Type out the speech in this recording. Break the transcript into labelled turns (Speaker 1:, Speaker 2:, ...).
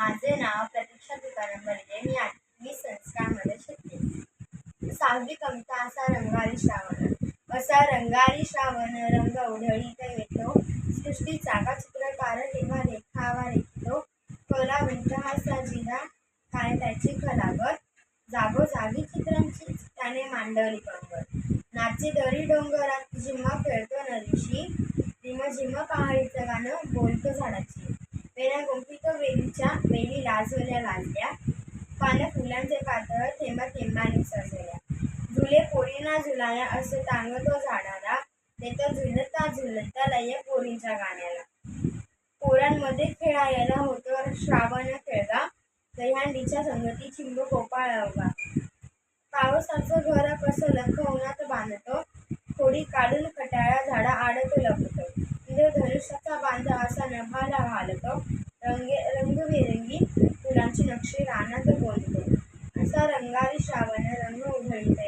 Speaker 1: माझे नाव प्रतीक्षा तुकाराम बर्गे मी आठवी संस्कारमध्ये शिकते सहावी कविता असा रंगारी श्रावण. असा रंगारी श्रावण रंग उधळीत येतो. सृष्टीचा का चित्रकार तेव्हा रेखावा रेखतो कलावंत हा जिरा काय त्याची कलागत जागोजागी चित्रांची त्याने मांडवली कंबर नाचे दरी डोंगरात जिम्मा खेळतो नदीशी. झिम जिम्मा पहाडीचं गाणं बोलतो झाडाची. वेण्या गुंफित वेलीच्या वेली लाजवल्या लाजल्या पानं फुलांचे पातळ थेंबा थेंबाने सजल्या झुले पोरीना झुलाया असं टांगतो झाडाला। देतो झुलता झुलता लय पोरींच्या गाण्याला। पोरांमध्ये खेळायला होतो श्रावण खेळगा। दह्यांडीच्या संगती चिंब गोपाळ पावसाचं घर कसं लख उन्हात बांधतो थोडी काढून कटाळा झाडा आडत लपतो। इंद्रधनुष्याचा बांधा असा नभाला घालतो। रंगे रंगबिरंगी फुलांची नक्षी रानात गोंधतो असा रंगारी श्रावण रंग उधळीत